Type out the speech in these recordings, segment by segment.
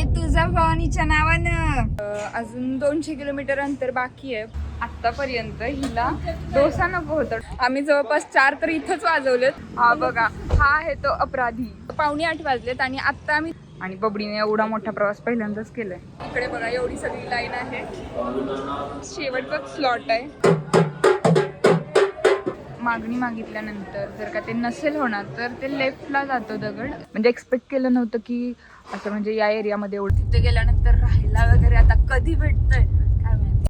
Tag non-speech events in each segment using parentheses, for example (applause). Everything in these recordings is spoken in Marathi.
आई तुझा भवानीच्या नावानं. अजून दोनशे किलोमीटर अंतर बाकी आहे. आतापर्यंत हिला डोसा नको होता. आम्ही जवळपास चार तर इथंच वाजवलेत. हा बघा हा आहे तो अपराधी. पावणे आठ वाजलेत आणि आता आम्ही आणि बबडीने एवढा मोठा प्रवास पहिल्यांदाच केलाय. इकडे बघा एवढी सगळी लाईन आहे. शेवटचाच स्लॉट आहे. मागणी मागितल्यानंतर जर का ते नसेल होणार तर ते लेफ्टला जातं दगड. म्हणजे एक्सपेक्ट केलं नव्हतं की असं म्हणजे या एरियामध्ये एवढं तिथे गेल्यानंतर राहायला वगैरे आता कधी भेटतंय? काय माहिती.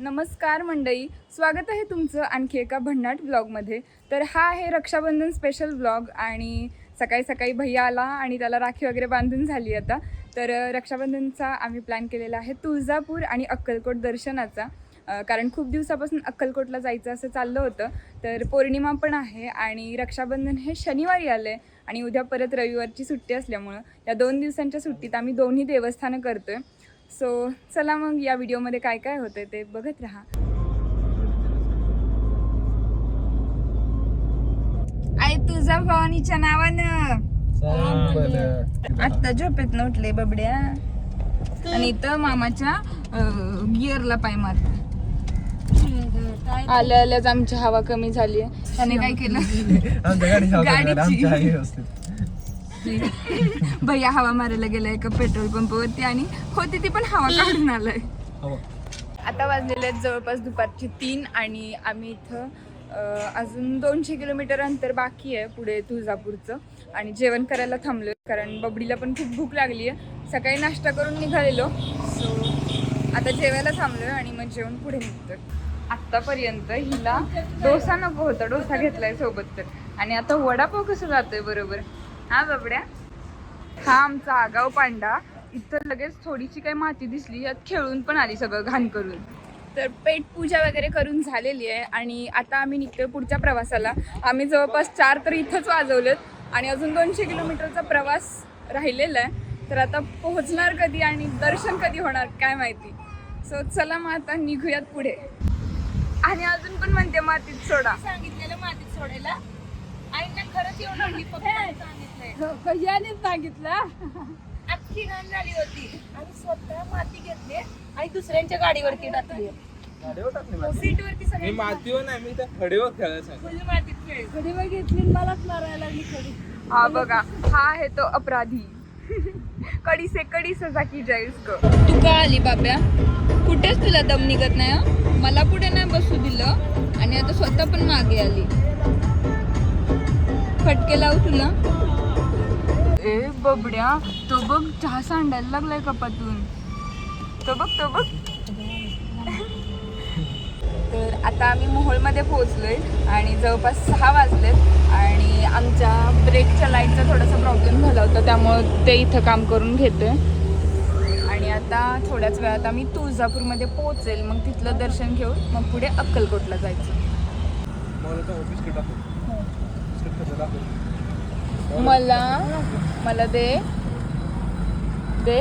नमस्कार मंडई स्वागत आहे तुमचं आणखी एका भन्नाट ब्लॉगमध्ये तर हा आहे रक्षाबंधन स्पेशल ब्लॉग आणि सकाळी सकाळी भैया आला आणि त्याला राखी वगैरे बांधून झाली आता. तर रक्षाबंधनचा आम्ही प्लॅन केलेला आहे तुळजापूर आणि अक्कलकोट दर्शनाचा. कारण खूप दिवसापासून अक्कलकोटला जायचं असं चाललं होतं. तर पौर्णिमा पण आहे आणि रक्षाबंधन हे शनिवारी आलं आहे आणि उद्या परत रविवारची सुट्टी असल्यामुळं या दोन दिवसांच्या सुट्टीत आम्ही दोन्ही देवस्थानं करतोय. सो चला मग या व्हिडिओमध्ये काय काय होतंय ते बघत राहा. आई तुझा भवानीच्या नावानं. आत्ता झोपेत उठले बबड्या. आणि इथं मामाच्या गिअरला पाय मारत आल्या आल्याच आमची हवा कमी झाली. त्याने काय केलं? गाडीची. भैया हवा मारायला गेलाय एका पेट्रोल पंपावरती आणि होती ती पण हवा काढून आलाय. आता वाजलेले आहेत जवळपास दुपारची तीन आणि आम्ही इथं अजून दोनशे किलोमीटर अंतर बाकी आहे पुढे तुळजापूरचं. आणि जेवण करायला थांबलोय कारण बबडीला पण खूप भूक लागली आहे सकाळी नाश्ता करून निघालेलो. सो आता जेवायला थांबलोय आणि मग जेवण पुढे निघतोय. आत्तापर्यंत हिला डोसा नको होता डोसा घेतलाय सोबत तर. आणि आता वडापाव कसं जातोय बरोबर? हा बबड्या? हा आमचा आगाव पांडा. इथं लगेच थोडीशी काही माती दिसली यात खेळून पण आली सगळं घाण करून. तर पेट पूजा वगैरे करून झालेली आहे आणि आता आम्ही निघतोय पुढच्या प्रवासाला. आम्ही जवळपास चार तर इथंच वाजवलेत. आणि अजून दोनशे किलोमीटरचा प्रवास राहिलेला आहे. तर आता पोहोचणार कधी आणि दर्शन कधी होणार काय माहिती? सो चला मग आता निघूयात पुढे. आणि अजून पण म्हणते मातीत सोडा. सांगितलेलं मातीत सोडायला. आईनं खरंच येऊन सांगितलंय. कशाने सांगितलं. अख्खी घाण झाली होती. आणि स्वतः माती घेतली आणि दुसऱ्यांच्या गाडीवरती टाकली मी मातीवर नाही मी त्या खडीवर मलाच मारायला लागली हा बघा. हा आहे तो अपराधी. (laughs) कडी से कडी सजा की जाय उसको तू का आली बाब्या? कुठेच तुला दम निघत नाही हं? मला पुढे नाही बसू दिलं आणि आता स्वतः पण मागे आली. फटके लावू तुला. ए बबड्या तो बघ चहा सांडायला लागलाय कपातून. तो बघ तो बघ. तर आता आम्ही मोहोळमध्ये पोहोचलोय आणि जवळपास सहा वाजलेत आणि आमच्या ब्रेकच्या लाईटचा थोडासा प्रॉब्लेम झाला होता त्यामुळं ते इथं काम करून घेतोय. आणि आता थोड्याच वेळात आम्ही तुळजापूरमध्ये पोहोचेल मग तिथलं दर्शन घेऊन मग पुढे अक्कलकोटला जायचं. मला दाखव. मला मला दे. दे.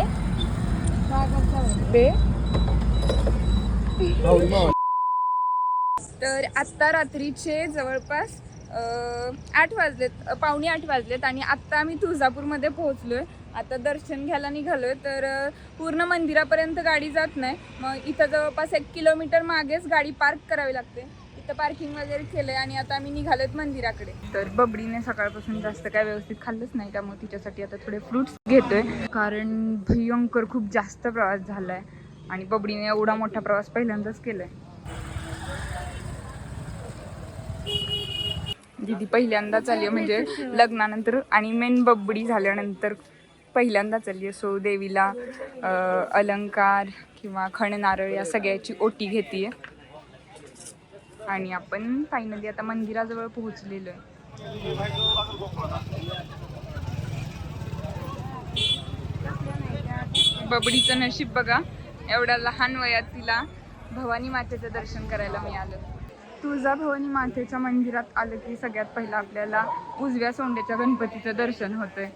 दे. तर आत्ता रात्रीचे जवळपास आठ वाजलेत पावणे आठ वाजलेत आणि आत्ता आम्ही तुळजापूरमध्ये पोहोचलो आहे आता दर्शन घ्यायला निघालो आहे तर पूर्ण मंदिरापर्यंत गाडी जात नाही. मग इथं जवळपास एक किलोमीटर मागेच गाडी पार्क करावी लागते. इथं पार्किंग वगैरे केलंय आणि आता आम्ही निघालोत मंदिराकडे. तर बबडीने सकाळपासून जास्त काय व्यवस्थित खाल्लंच नाही त्यामुळे तिच्यासाठी आता थोडे फ्रुट्स घेतोय. कारण भयंकर खूप जास्त प्रवास झालाय आणि बबडीने एवढा मोठा प्रवास पहिल्यांदाच केला आहे दीदी पहिल्यांदाच आली आहे. म्हणजे लग्नानंतर आणि मेन बबडी झाल्यानंतर पहिल्यांदाच आली आहे. सो देवीला अलंकार किंवा खण नारळ या सगळ्याची ओटी घेते आणि आपण फायनली आता मंदिराजवळ पोहोचलेलो आहे. बबडीचं नशीब बघा. एवढ्या लहान वयात तिला भवानी मातेचं दर्शन करायला मिळालं. तुळजाभवानी मातेच्या मंदिरात आलं की सगळ्यात पहिलं आपल्याला उजव्या सोंड्याच्या गणपतीचं दर्शन होतंय.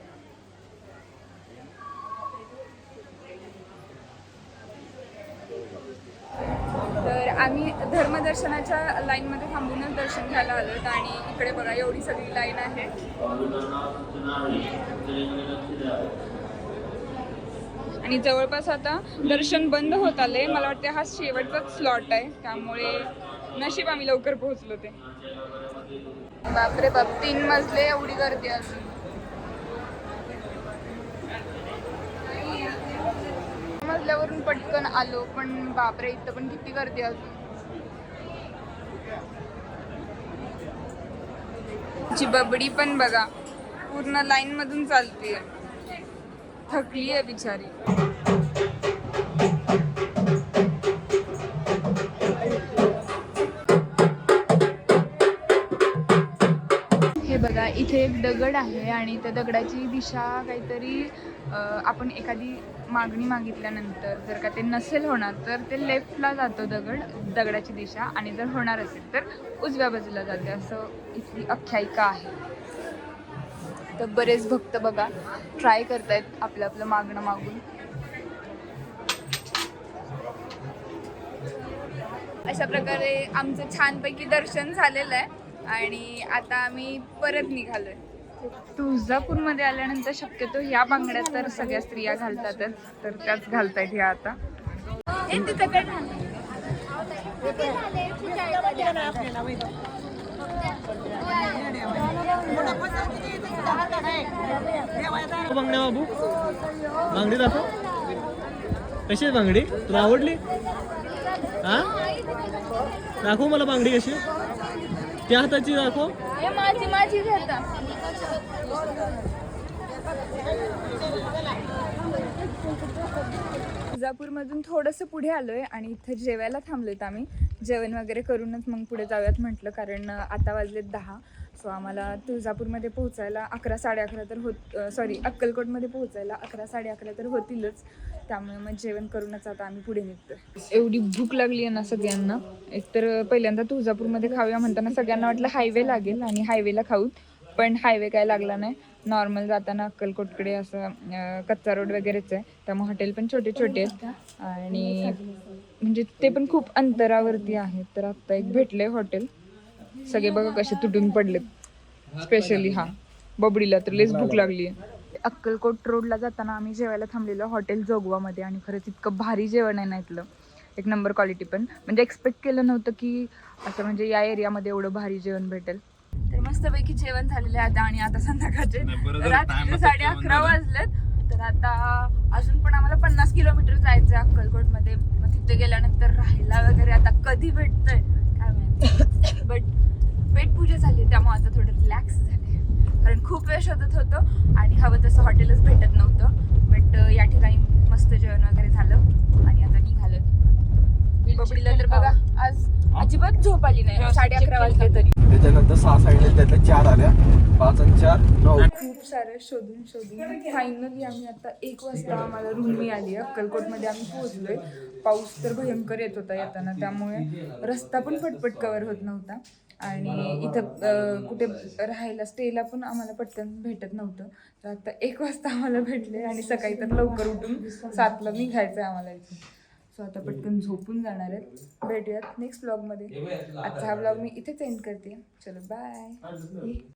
तर आम्ही धर्मदर्शनाच्या लाईनमध्ये थांबूनच दर्शन घ्यायला आलोत आणि इकडे बघा एवढी सगळी लाईन आहे. आणि जवळपास आता दर्शन बंद होत आले मला वाटते हा शेवटचाच स्लॉट आहे त्यामुळे नशीब आम्ही लवकर पोहोचलो ते. बापरे बाप तीन मजले एवढी गर्दी अजून मजल्यावरून पटकन आलो पण बापरे इथं पण किती गर्दी अजून ची बबडी पण बघा पूर्ण लाईन मधून चालतीये. थकली आहे बिचारी. इथे एक दगड आहे आणि त्या दगडाची दिशा काहीतरी आपण एखादी मागणी मागितल्यानंतर जर का ते नसेल होणार तर ते लेफ्टला जातो दगड दगडाची दिशा आणि जर होणार असेल तर उजव्या बाजूला जाते असं इथली आख्यायिका आहे. तर बरेच भक्त बघा ट्राय करतायत आपलं आपलं मागणं मागून. अशा प्रकारे आमचं छानपैकी दर्शन झालेलं आहे. आणि आता आम्ही परत निघालोय. तुळजापूरमध्ये आल्यानंतर शक्यतो ह्या बांगड्या तर सगळ्या स्त्रिया घालतातच तर त्याच घालतायत ह्या आता. हे तिथं काय बांगड्या बाबू. बांगडी दाखव. कशी आहे बांगडी? तुला आवडली? हा? दाखव मला बांगडी कशी? त्या हाताची दाखव. हे माझी माझी घेता. तुळजापूरमधून थोडंसं पुढे आलोय आणि इथं जेवायला थांबलोय आम्ही. जेवण वगैरे करूनच मग पुढे जाऊयात म्हटलं कारण आता वाजलेत दहा. सो आम्हाला तुळजापूरमध्ये पोहोचायला अकरा साडे अकरा तर होत सॉरी अक्कलकोटमध्ये पोहोचायला अकरा साडे अकरा तर होतीलच. त्यामुळे मग जेवण करूनच आता आम्ही पुढे निघतोय. एवढी भूक लागली आहे ना सगळ्यांना. एकतर पहिल्यांदा तुळजापूरमध्ये खाऊया म्हणताना सगळ्यांना वाटलं हायवे लागेल आणि हायवेला खाऊ पण हायवे काय लागला नाही. नॉर्मल जाताना अक्कलकोटकडे असं कच्चा रोड वगैरेच आहे. त्यामुळे हॉटेल पण छोटे छोटे आहेत. आणि म्हणजे ते पण खूप अंतरावरती आहेत तर आत्ता एक भेटले हॉटेल. सगळे बघा कसे तुटून पडलेत. स्पेशली हा. बबडीला तर लईच भूक लागली. अक्कलकोट रोडला जाताना आम्ही जेवायला थांबलेलो हॉटेल जोगवामध्ये आणि खरंच इतकं भारी जेवण आहे ना इथलं. एक नंबर क्वालिटी पण. म्हणजे एक्सपेक्ट केलं नव्हतं की असं म्हणजे या एरियामध्ये एवढं भारी जेवण भेटेल. तर मस्तपैकी जेवण झालेलं आहे आता आणि आता संध्याकाळचे रात्रीचे साडे अकरा वाजलेत. तर आता अजून पण आम्हाला पन्नास किलोमीटर जायचं आहे अक्कलकोटमध्ये. मग तिथे गेल्यानंतर राहायला वगैरे आता कधी भेटतंय? काय माहिती. (coughs) बट पेटपूजा झाली आहे, त्यामुळे आता थोडं रिलॅक्स झाले कारण खूप वेळ शोधत होतो आणि हवं तसं हॉटेलच भेटत नव्हतं बट या ठिकाणी मस्त जेवण वगैरे झालं आणि आता निघालो बबडीला तर बघा आज अजिबात झोप आली नाही साडे अकरा वाजले तरी आले त्यातल्या चार आल्या. पाच आणि चार नऊ. खूप सारे शोधून शोधून. फायनली आम्ही आता एक वाजता आम्हाला रूम मिळाली आहे. अक्कलकोटमध्ये आम्ही पोहोचलोय. पाऊस तर भयंकर येत होता येताना. त्यामुळे रस्ता पण पटपट कवर होत नव्हता. आणि इथं कुठे राहायला स्टेला पण आम्हाला पटकन भेटत नव्हतं. तर आता एक वाजता आम्हाला भेटले आणि सकाळी तर लवकर उठून सातला निघायचं आहे आम्हाला इथे सो आता पटकन झोपून जाणार आहेत. भेटूयात नेक्स्ट ब्लॉगमध्ये आजचा हा ब्लॉग मी इथेच एंड करते. चलो बाय